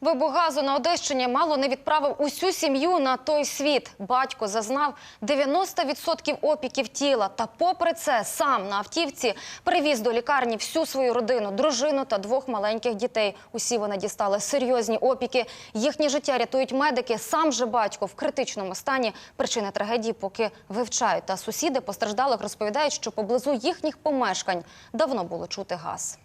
Вибух газу на Одещині мало не відправив усю сім'ю на той світ. Батько зазнав 90% опіків тіла. Та попри це сам на автівці привіз до лікарні всю свою родину, дружину та двох маленьких дітей. Усі вони дістали серйозні опіки. Їхнє життя рятують медики. Сам же батько в критичному стані. Причини трагедії поки вивчають. Та сусіди постраждалих розповідають, що поблизу їхніх помешкань давно було чути газ.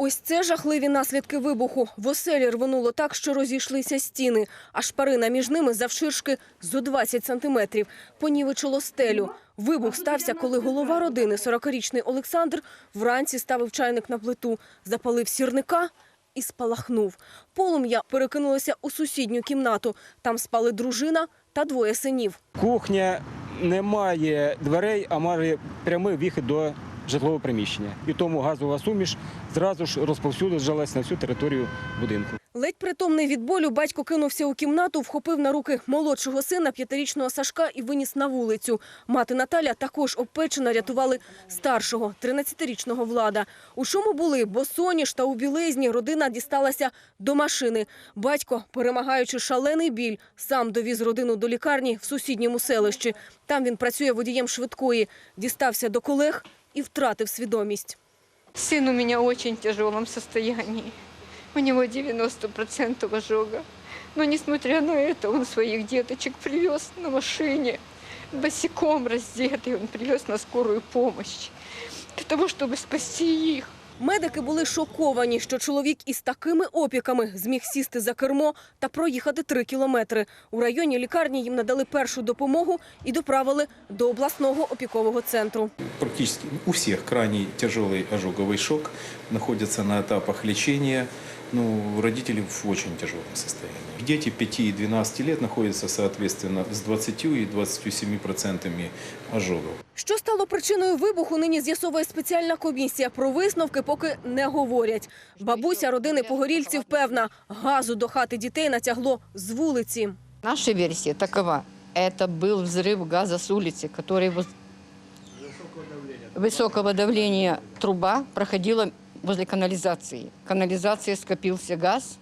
Ось це жахливі наслідки вибуху. В оселі рвонуло так, що розійшлися стіни, а шпарина між ними завширшки зо 20 сантиметрів. Понівечило стелю. Вибух стався, коли голова родини, 40-річний Олександр, вранці ставив чайник на плиту, запалив сірника і спалахнув. Полум'я перекинулося у сусідню кімнату. Там спали дружина та двоє синів. Кухня не має дверей, а має прямий вихід до житлового приміщення. І тому газова суміш зразу ж розповсюдилась на всю територію будинку. Ледь притомний від болю, батько кинувся у кімнату, вхопив на руки молодшого сина, п'ятирічного Сашка, і виніс на вулицю. Мати Наталя також обпечена рятували старшого, 13-річного Влада. У чому були босоніж та у білизні, родина дісталася до машини. Батько, перемагаючи шалений біль, сам довіз родину до лікарні в сусідньому селищі. Там він працює водієм швидкої. Дістався до колег і втратив свідомість. Сын у меня в очень тяжелом состоянии. У него 90% ожога. Но несмотря на это, он своих деточек привез на машине, босиком раздетый, он привез на скорую помощь, для того, чтобы спасти их. Медики були шоковані, що чоловік із такими опіками зміг сісти за кермо та проїхати три кілометри. У районі лікарні їм надали першу допомогу і доправили до обласного опікового центру. Практически у всех крайне тяжелый ожоговый шок, находятся на этапах лечения. Ну, родители в очень тяжелом состоянии. Дети 5 и 12 лет находятся, соответственно, с 20 и 27 процентами ожогов. Що стало причиною вибуху, нині з'ясовує спеціальна комісія. Про висновки поки не говорять. Бабуся родини погорільців певна, газу до хати дітей натягло з вулиці. Наша версия такова. Это был взрыв газа с улицы, который воз- высокого давления труба проходила возле канализации. В канализации скопился газ,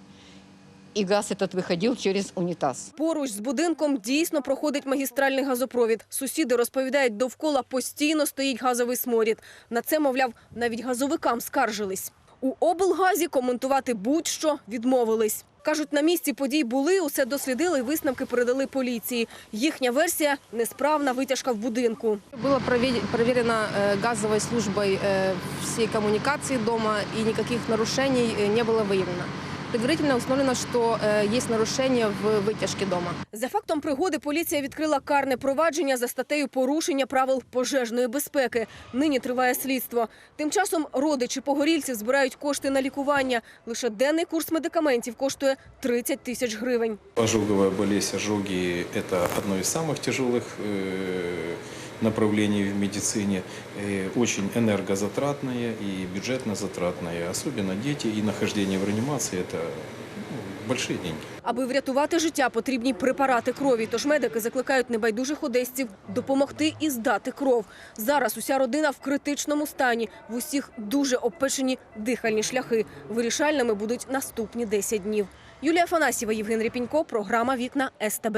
и газ этот выходил через унитаз. Поруч з будинком дійсно проходить магістральний газопровід. Сусіди розповідають, довкола постійно стоїть газовий сморід. На це, мовляв, навіть газовикам скаржились. У облгазі коментувати будь-що відмовились. Кажуть, на місці подій були, усе дослідили і висновки передали поліції. Їхня версія – несправна витяжка в будинку. Было прове- проверено э, газовой службой э, все коммуникации дома, и никаких нарушений э, не было выявлено. Предварительно установлено, что э, есть нарушения в вытяжке дома. За фактом пригоди поліція відкрила карне провадження за статтею порушення правил пожежної безпеки. Нині триває слідство. Тим часом родичі погорільців збирають кошти на лікування. Лише денний курс медикаментів коштує 30 тисяч гривень. Ожоговая болезнь, ожоги – это одно из самых тяжелых э, направлений в медицине. Э, Очень энергозатратное и бюджетно затратное. Особенно дети и нахождение в реанимации – это ну, большие деньги. Аби врятувати життя, потрібні препарати крові. Тож медики закликають небайдужих одесців допомогти і здати кров. Зараз уся родина в критичному стані. В усіх дуже обпечені дихальні шляхи. Вирішальними будуть наступні 10 днів. Юлія Фанасєва, Євген Ріпінько, програма «Вікна СТБ».